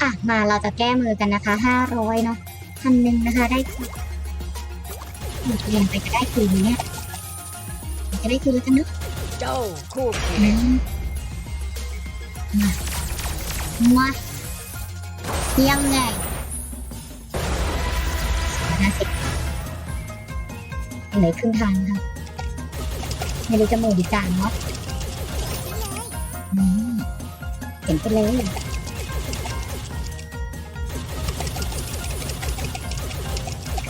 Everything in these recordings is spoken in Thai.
อะมาเราจะแก้มือกันนะคะห้าร้อยเนาะพันหนึ่งนะคะได้คืนหมดเรียนไปจะได้คืนเนี่ยจะได้คืนแล้วกันเนาะเจ้าคู่เขอืตมามายังไงห้าสิบเหลือครึ่งทางค่ะไม่รู้จะมือดีจานเนาะเห็นไปเลย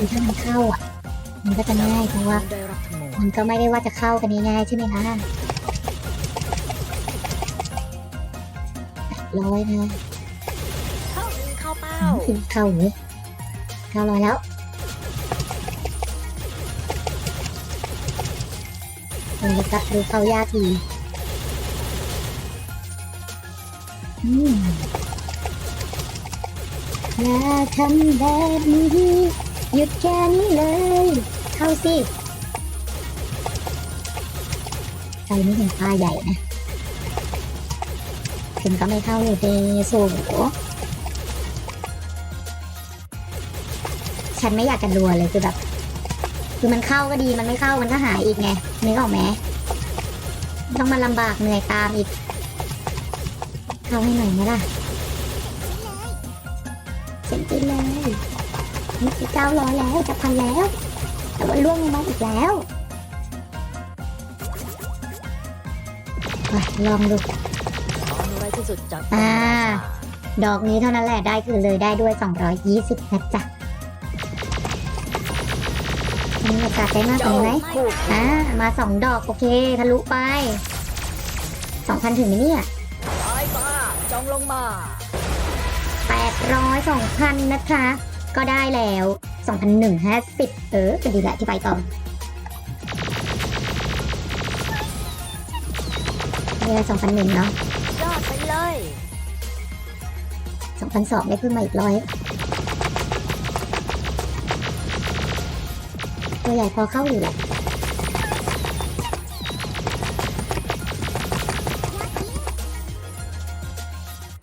คือถ้ามันเข้าอะ มันก็จะง่ายเพราะว่าได้รับทั้งหมดมันก็ไม่ได้ว่าจะเข้ากันง่ายๆใช่ไหมคะร้อยนะเข้ายิงเข้าเป้าถึงเข้าเลยเข้าร้อยแล้วมันจะกลับดูเข้ายากดีอืมอย่าทำแบบนี้ หยุดแค่นี้เลย เข้าสิใจนี่เป็นปลาใหญ่นะ ถึงก็ไม่เข้าเลยเดสูฉันไม่อยากจะรัวเลยคือแบบ คือมันเข้าก็ดีมันไม่เข้ามันก็หายอีกไงนึกออกไหมต้องมาลำบากเหนื่อยตามอีก เข้าให้หน่อยไหมล่ะเซ็นไปเลย นี่คือเก้าร้อยแล้วจะพันแล้ว แต่ว่าล่วงลงมาอีกแล้วมาลองดูขออะไรที่สุดจากอ่าราชาดอกนี้เท่านั้นแหละได้คือเลยได้ด้วย 220นะจ๊ะมีโอกาสได้มากกว่าเจ้านี้ไหมคู่เขอ่าตมาสองดอกโอเคทะลุไป2,000ถึงไหมเนี่ยสายฟ้าจงลงมา800 2,000นะคะ ก็ได้แล้ว 2,150 เออก็ดีแหละที่ไปต่อนี่ละ2,001เนาะยอดไปเลย2,200ได้ขึ้นมาอีกร้อยตัวใหญ่พอเข้าอยู่แหละ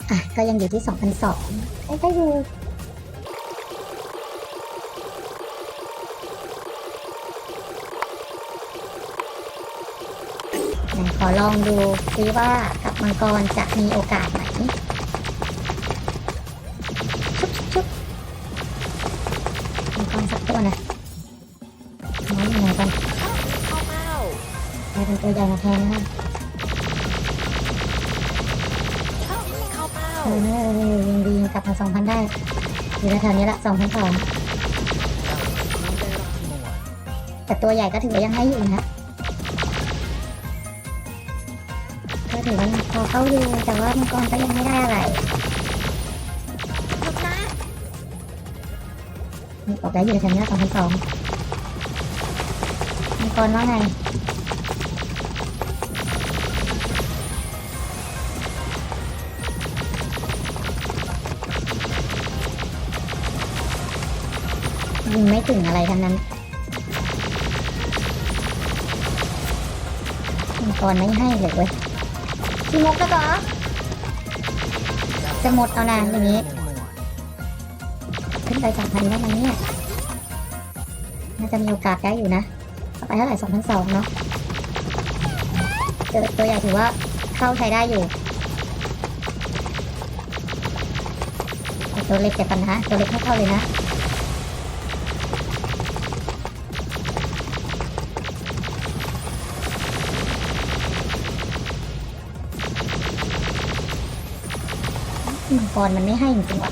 อะก็ยังอยู่ที่2,200ได้อยู่ไหน ขอลองดูซิว่ากับมังกรจะมีโอกาสไหมชุบชุบมังกรสักตัวนะน้อยอยู่ไหนกันเข้าเป้ากลายเป็นตัวใหญ่มาแทนนะเข้ายิงเข้าเป้าเออยังดีกลับมาสองพันได้อยู่แถวนี้ละสองพันสองแต่ตัวใหญ่ก็ถือว่ายังให้อยู่นะ ถือว่าพอเข้าอยู่แต่ว่ามังกรก็ยังไม่ได้อะไรหยุดนะนี่ออกได้อยู่แถวๆนี้ละสองพันสองมังกรว่าไงยิงไม่ถึงอะไรทั้งนั้นมังกรไม่ให้เลยเว้ย พี่มกก็เหรอจะหมดเอานานอย่างนี้ ขึ้นไปสองพันได้ไหมเนี่ยน่าจะมีโอกาสได้อยู่นะไปเท่าไหร่สองพันสองเนาะเจอตัวใหญ่ถือว่าเข้าใช้ได้อยู่ตัวเล็กแต่ปัญหาตัวเล็กไม่เข้าเลยนะ มังกรมันไม่ให้จริงๆว่ะ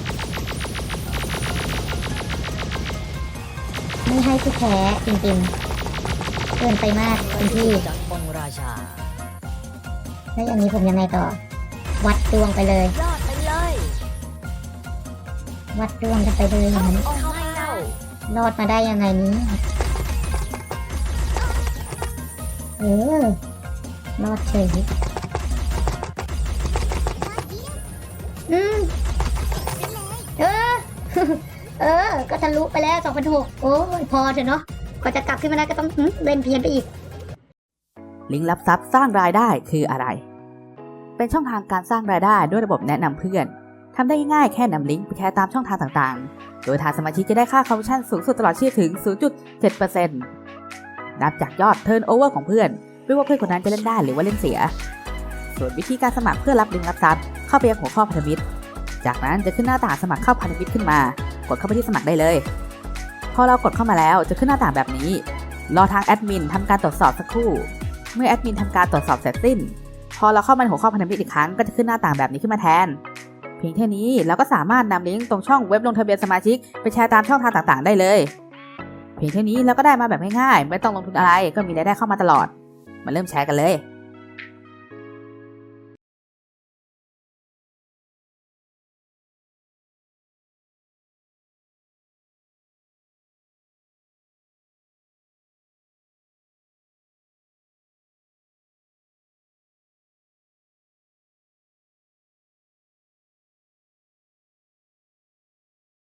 ไม่ให้ที่แท้จริงๆเกินไปมากคุณพี่จากองค์ราชาแล้วอย่างนี้ผมยังไงต่อ วัดดวงไปเลย ยอดไปเลยวัดดวงกันไปเลยอย่างนั้นเข้าเป้ารอดมาได้ยังไงนี้เออรอดเฉย ก็ทะลุไปแล้วสองพันหกโอ้ยพอเถอะเนาะกว่าจะกลับขึ้นมาได้ก็ต้องหึเล่นเพี้ยนไปอีก ลิงก์ลับทรัพย์สร้างรายได้คืออะไร เป็นช่องทางการสร้างรายได้ด้วยระบบแนะนำเพื่อนทำได้ง่ายแค่นำลิงก์ไปแชร์ตามช่องทางต่างๆ โดยทางสมาชิกจะได้ค่าคอมมิชชั่นสูงสุดตลอดชีพถึง 0.7%นับจากยอดเทิร์นโอเวอร์ของเพื่อนไม่ว่าเพื่อนคนนั้นจะเล่นได้หรือว่าเล่นเสีย ส่วนวิธีการสมัครเพื่อรับลิงก์รับทรัพย์เข้าไปยังหัวข้อพันธมิตร จากนั้นจะขึ้นหน้าต่างสมัครเข้าพันธมิตรขึ้นมา กดเข้าไปที่สมัครได้เลย พอเรากดเข้ามาแล้วจะขึ้นหน้าต่างแบบนี้ รอทางแอดมินทำการตรวจสอบสักครู่ เมื่อแอดมินทำการตรวจสอบเสร็จสิ้น พอเราเข้ามาในหัวข้อพันธมิตรอีกครั้งก็จะขึ้นหน้าต่างแบบนี้ขึ้นมาแทน เพียงแค่นี้เราก็สามารถนำลิงก์ตรงช่องเว็บลงทะเบียนสมาชิกไปแชร์ตามช่องทางต่างๆ ได้เลย เพียงแค่นี้เราก็ได้มาแบบง่ายๆ ไม่ต้องลงทุนอะไรก็มีรายได้เข้ามาตลอด มาเริ่มแชร์กันเลย